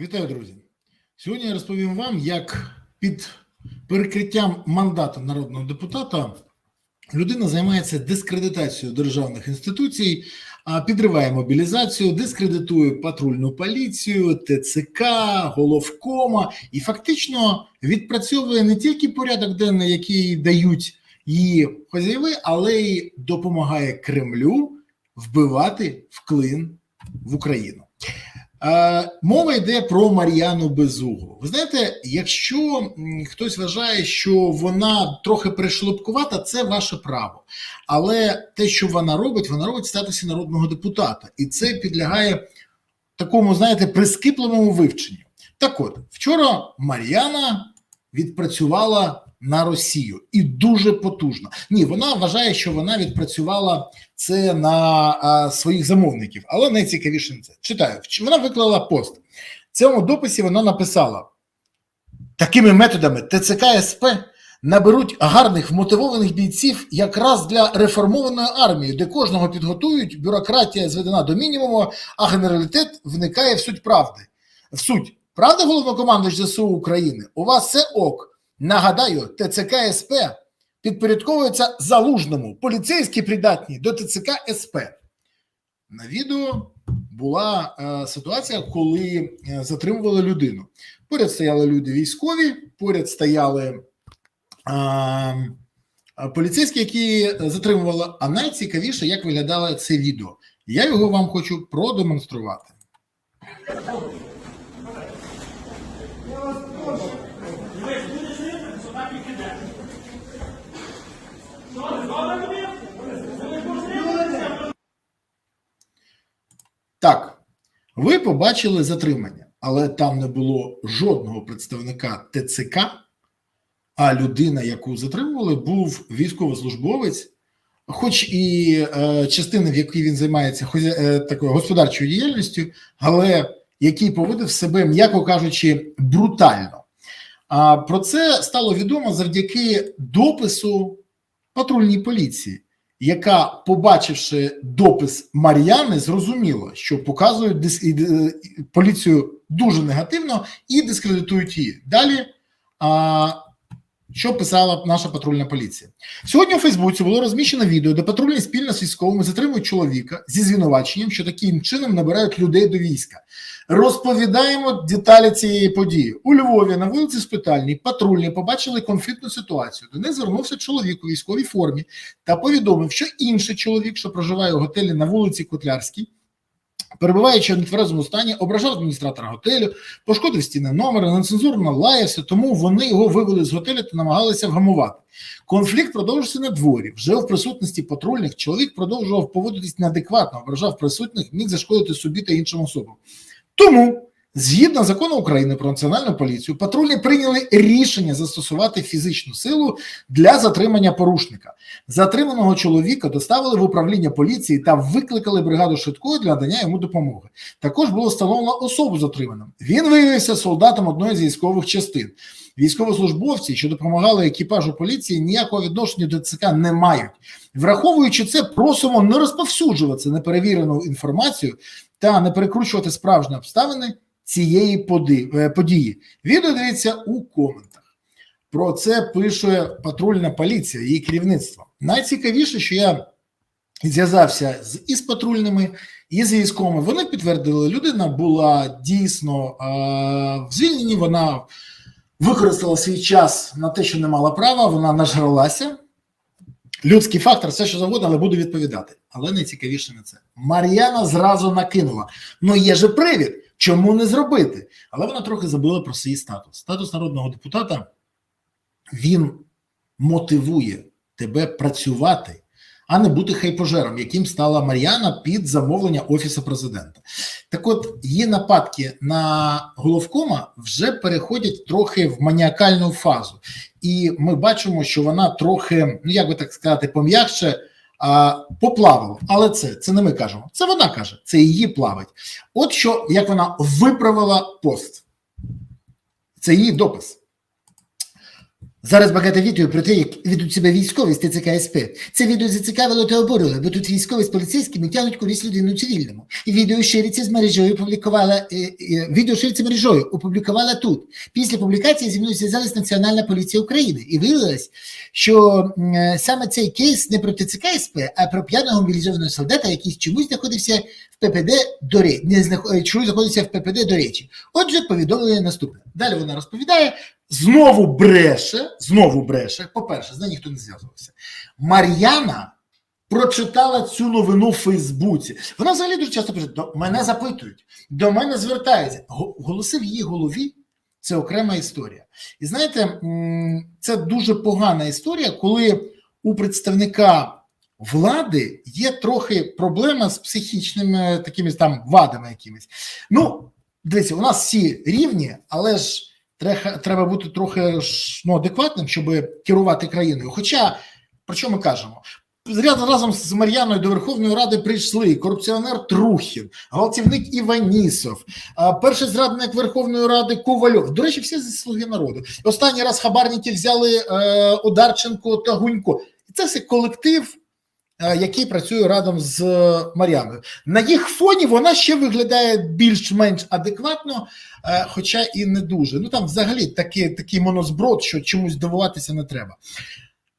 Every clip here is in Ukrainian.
Вітаю, друзі! Сьогодні я розповім вам, як під перекриттям мандату народного депутата людина займається дискредитацією державних інституцій, підриває мобілізацію, дискредитує патрульну поліцію, ТЦК, головкома і фактично відпрацьовує не тільки порядок денний, який дають її хазяєви, але й допомагає Кремлю вбивати в клин в Україну. Е, Мова йде про Мар'яну Безуглу. Ви знаєте, якщо хтось вважає, що вона трохи пришлепкувата, це ваше право. Але те, що вона робить, вона робить в статусі народного депутата, і це підлягає такому, знаєте, прискіпленому вивченню. Так от, вчора Мар'яна відпрацювала на Росію і дуже потужно. Ні, вона вважає, що вона відпрацювала це на а, своїх замовників, але найцікавіше не це. Читаю, вона виклала пост. В цьому дописі вона написала: такими методами ТЦК СП наберуть гарних вмотивованих бійців якраз для реформованої армії, де кожного підготують, бюрократія зведена до мінімуму, а генералітет вникає в суть правди. В суть. Правда, головнокомандуюч ЗСУ України? У вас це ок. Нагадаю, ТЦК СП підпорядковується залужному, поліцейські придатні до ТЦК СП. На відео була е, ситуація, коли е, затримували людину. Поряд стояли люди військові, поряд стояли е, поліцейські, які затримували. А найцікавіше, як виглядало це відео. Я його вам хочу продемонструвати. Так, ви побачили затримання, але там не було жодного представника ТЦК, а людина, яку затримували, був військовослужбовець, хоч і е, частина, в якій він займається е, такою господарчою діяльністю, але який поводив себе, м'яко кажучи, брутально. А про це стало відомо завдяки допису патрульній поліції яка, побачивши допис Мар'яни, зрозуміла, що показують дис... е, поліцію дуже негативно і дискредитують її. Далі, а, що писала наша патрульна поліція? Сьогодні у Фейсбуці було розміщено відео, де патрульні спільно з військовими затримують чоловіка зі звинуваченням, що таким чином набирають людей до війська. Розповідаємо деталі цієї події. У Львові на вулиці Спитальній патрульні побачили конфліктну ситуацію. До них звернувся чоловік у військовій формі та повідомив, що інший чоловік, що проживає у готелі на вулиці Котлярській, перебуваючи в нетверезому стані, ображав адміністратора готелю, пошкодив стіни номера, нецензурно лаявся, тому вони його вивели з готелю та намагалися вгамувати. Конфлікт продовжився на дворі. Вже в присутності патрульних чоловік продовжував поводитись неадекватно, ображав присутніх, міг зашкодити собі та іншим особам. Тому, згідно закону України про національну поліцію, патрульні прийняли рішення застосувати фізичну силу для затримання порушника. Затриманого чоловіка доставили в управління поліції та викликали бригаду швидкої для надання йому допомоги. Також було встановлено особу затриманим. Він виявився солдатом одної з військових частин. Військовослужбовці, що допомагали екіпажу поліції, ніякого відношення до ЦК не мають. Враховуючи це, просимо не розповсюджувати неперевірену інформацію та не перекручувати справжні обставини цієї е, події. Відео дивіться у коментах. Про це пише патрульна поліція, її керівництво. Найцікавіше, що я зв'язався з із патрульними, і з військовими. Вони підтвердили, людина була дійсно е, в звільненні. Вона використала свій час на те, що не мала права. Вона нажралася. Людський фактор, все що завгодно, але буду відповідати. Але найцікавіше не це. Мар'яна зразу накинула. Ну є же привід, чому не зробити? Але вона трохи забула про свій статус. Статус народного депутата він мотивує тебе працювати, а не бути хайпожером, яким стала Мар'яна під замовлення Офісу президента. Так от, її нападки на головкома вже переходять трохи в маніакальну фазу, і ми бачимо, що вона трохи, ну як би так сказати, пом'якше. А, поплавало, але це це не ми кажемо. Це вона каже, це її плавить. От що як вона виправила пост, це її допис. Зараз багато відео про те, як ведуть себе військові з ТЦК СП. Це відео зацікавило та обурило, бо тут військові з поліцейськими тягнуть кудись людину цивільному. І відео шириться з мережею, опублікувала, е, е, відео шириться мережею, опублікувала тут. Після публікації зі мною зв'язалась Національна поліція України. І виявилось, що е, саме цей кейс не про ТЦК СП, а про п'яного мобілізованого солдата, який чомусь знаходився в ППД до речі, не знах... е, чомусь знаходився в ППД до речі. Отже, повідомлення наступне. Далі вона розповідає, Знову бреше, знову бреше. По-перше, з нею ніхто не зв'язувався. Мар'яна прочитала цю новину в Фейсбуці. Вона взагалі дуже часто пише: до мене запитують, до мене звертаються. Голоси в її голові це окрема історія. І знаєте, це дуже погана історія, коли у представника влади є трохи проблема з психічними такими там вадами якимись. Ну, дивіться, у нас всі рівні, але ж треба, бути трохи ну, адекватним, щоб керувати країною. Хоча, про що ми кажемо? Разом з Мар'яною до Верховної Ради прийшли корупціонер Трухін, гвалтівник Іванісов, перший зрадник Верховної Ради Ковальов. До речі, всі зі слуги народу. Останній раз хабарники взяли е, Одарченко та Гунько. Це все колектив, е, який працює разом з е, Мар'яною. На їх фоні вона ще виглядає більш-менш адекватно, е, хоча і не дуже. Ну там взагалі такий, такий монозброд, що чомусь дивуватися не треба.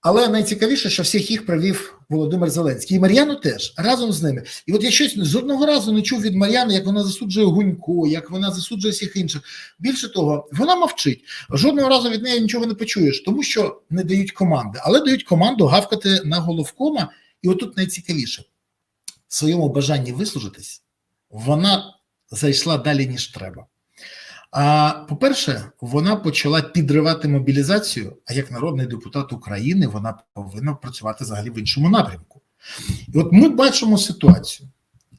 Але найцікавіше, що всіх їх провів Володимир Зеленський. І Мар'яну теж разом з ними. І от я щось жодного разу не чув від Мар'яни, як вона засуджує Гунько, як вона засуджує всіх інших. Більше того, вона мовчить. Жодного разу від неї нічого не почуєш, тому що не дають команди, але дають команду гавкати на головкома. І отут найцікавіше в своєму бажанні вислужитись, вона зайшла далі, ніж треба. А по-перше, вона почала підривати мобілізацію. А як народний депутат України вона повинна працювати взагалі в іншому напрямку. І от ми бачимо ситуацію,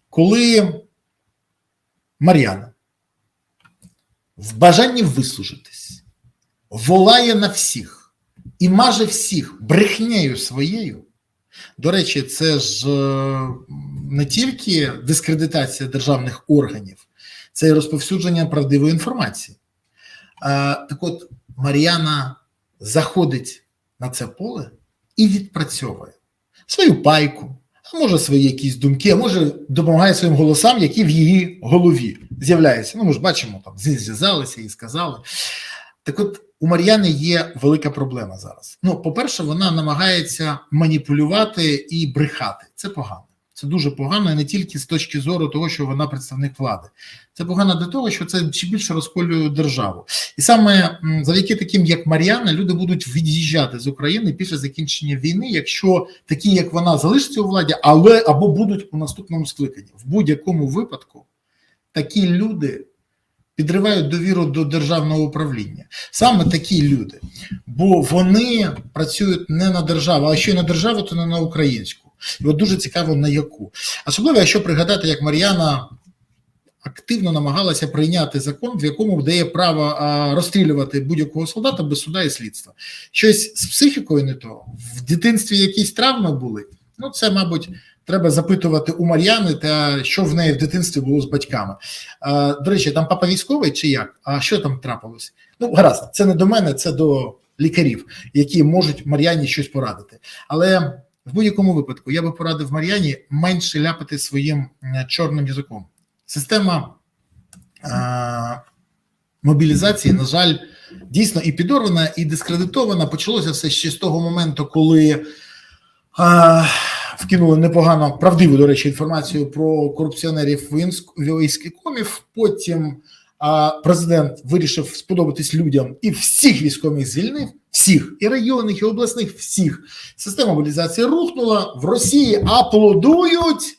коли Мар'яна в бажанні вислужитись волає на всіх і маже всіх брехнею своєю. До речі, це ж е, не тільки дискредитація державних органів, це і розповсюдження правдивої інформації. Так от Мар'яна заходить на це поле і відпрацьовує свою пайку, а може свої якісь думки, а може допомагає своїм голосам, які в її голові з'являються. Ну, ми ж бачимо, там зв'язалися і сказали. Так от у Мар'яни є велика проблема зараз. Ну, по-перше, вона намагається маніпулювати і брехати. Це погано. Це дуже погано, не тільки з точки зору того, що вона представник влади. Це погано для того, що це ще більше розколює державу. І саме завдяки таким, як Мар'яна, люди будуть від'їжджати з України після закінчення війни, якщо такі, як вона, залишаться у владі, але або будуть у наступному скликанні. В будь-якому випадку такі люди підривають довіру до державного управління. Саме такі люди, бо вони працюють не на державу, а що й на державу, то не на українську. І от дуже цікаво на яку. Особливо, якщо пригадати, як Мар'яна активно намагалася прийняти закон, в якому дає право розстрілювати будь-якого солдата без суда і слідства. Щось з психікою не то, в дитинстві якісь травми були. Ну, це, мабуть, треба запитувати у Мар'яни, та що в неї в дитинстві було з батьками. А, до речі, там папа військовий чи як? А що там трапилось? Ну, гаразд, це не до мене, це до лікарів, які можуть Мар'яні щось порадити. Але в будь-якому випадку я би порадив Мар'яні менше ляпати своїм чорним язиком. Система а, мобілізації, на жаль, дійсно і підорвана, і дискредитована. Почалося все ще з того моменту, коли а, вкинули непогано правдиву, до речі, інформацію про корупціонерів військовикомів. Потім а, президент вирішив сподобатись людям і всіх військових звільнив. Всіх і районних, і обласних, всіх система мобілізації рухнула в Росії. Аплодують.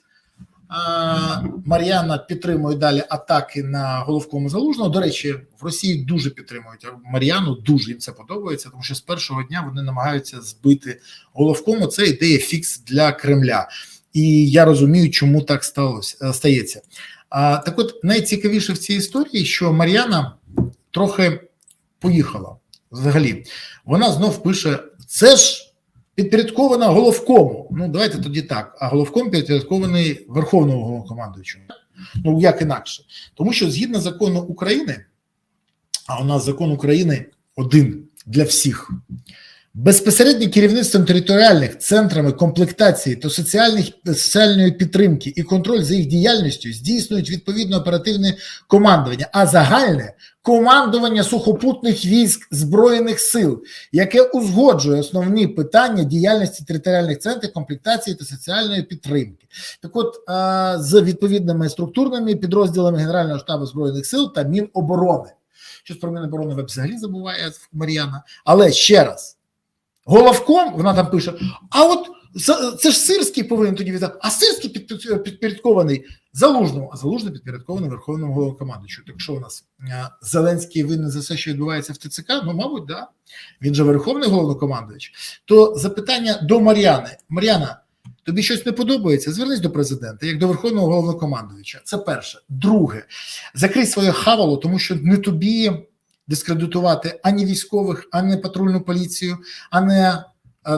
Мар'яна підтримує далі атаки на головкому залужного. До речі, в Росії дуже підтримують Мар'яну. Дуже їм це подобається, тому що з першого дня вони намагаються збити головкому. Це ідея фікс для Кремля, і я розумію, чому так сталося стається. А так, от найцікавіше в цій історії, що Мар'яна трохи поїхала взагалі. Вона знов пише: це ж підпорядкована головкому. Ну, давайте тоді так. А головком підпорядкований Верховному головнокомандуючому. Ну, як інакше. Тому що згідно закону України, а у нас закон України один для всіх. Безпосереднім керівництвом територіальних центрами комплектації та соціальних, соціальної підтримки і контроль за їх діяльністю здійснюють відповідно оперативне командування, а загальне командування сухопутних військ Збройних сил, яке узгоджує основні питання діяльності територіальних центрів комплектації та соціальної підтримки. Так, от з відповідними структурними підрозділами Генерального штабу збройних сил та Міноборони. Щось про Міноборони взагалі забуває Мар'яна. Але ще раз. Головком вона там пише: а от це ж Сирський повинен тоді віддати, а Сирський підпорядкований Залужному, а Залужний підпорядкований Верховному головнокомандуючу. Так що у нас Зеленський винен за все, що відбувається в ТЦК? Ну, мабуть, да. Він же Верховний головнокомандуючий. То запитання до Мар'яни. Мар'яна, тобі щось не подобається? Звернись до президента, як до Верховного головнокомандуюча. Це перше. Друге, закрий своє хавало, тому що не тобі дискредитувати ані військових, ані патрульну поліцію, ані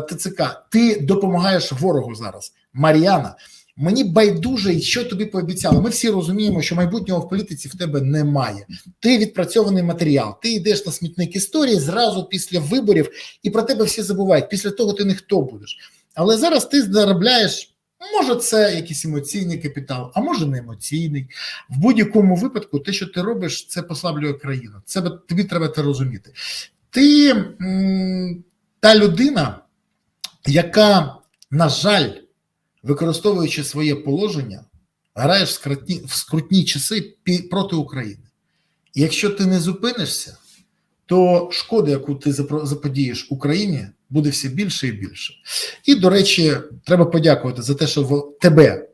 ТЦК. Ти допомагаєш ворогу зараз. Мар'яна, мені байдуже, що тобі пообіцяли. Ми всі розуміємо, що майбутнього в політиці в тебе немає. Ти відпрацьований матеріал, ти йдеш на смітник історії зразу після виборів, і про тебе всі забувають. Після того ти ніхто будеш. Але зараз ти заробляєш. Може, це якийсь емоційний капітал, а може не емоційний. В будь-якому випадку, те, що ти робиш, це послаблює країну. Це тобі треба це розуміти. Ти та людина, яка, на жаль, використовуючи своє положення, граєш в скрутні, в скрутні часи проти України. І якщо ти не зупинишся, то шкода, яку ти заподієш Україні, буде все більше і більше. І, до речі, треба подякувати за те, що в тебе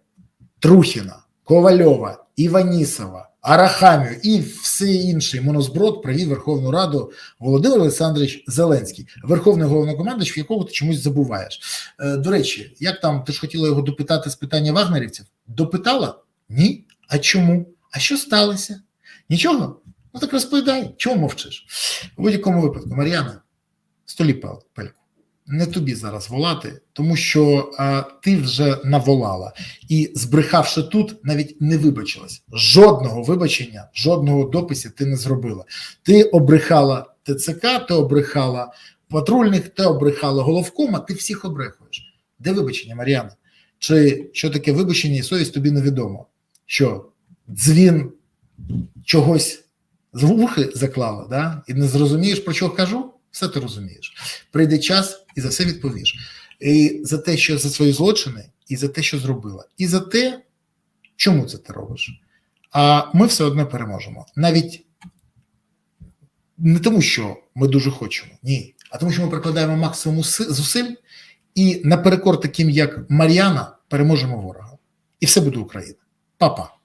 Трухіна, Ковальова, Іванісова, Арахамію і все інший монозброд привів Верховну Раду Володимир Олександрович Зеленський, верховний головнокомандуючий, якого ти чомусь забуваєш. Е, до речі, як там ти ж хотіла його допитати з питання вагнерівців? Допитала? Ні. А чому? А що сталося? Нічого? Ну так розповідай, чого мовчиш? У будь-якому випадку, Мар'яна, столі пельку. Не тобі зараз волати, тому що а, ти вже наволала і, збрехавши тут, навіть не вибачилась. Жодного вибачення, жодного допису ти не зробила. Ти обрехала ТЦК, ти обрехала патрульних, ти обрехала головкома, ти всіх обрехуєш. Де вибачення, Мар'яна? Чи що таке вибачення і совість тобі невідомо? Що дзвін чогось з вухи заклала, да? і не зрозумієш, про що кажу? Все ти розумієш. Прийде час і за все відповіш. І за те, що за свої злочини, і за те, що зробила, і за те, чому це ти робиш. А ми все одно переможемо. Навіть не тому, що ми дуже хочемо, ні, а тому, що ми прикладаємо максимум зусиль, і наперекор таким, як Мар'яна, переможемо ворога. І все буде Україна. Па-па.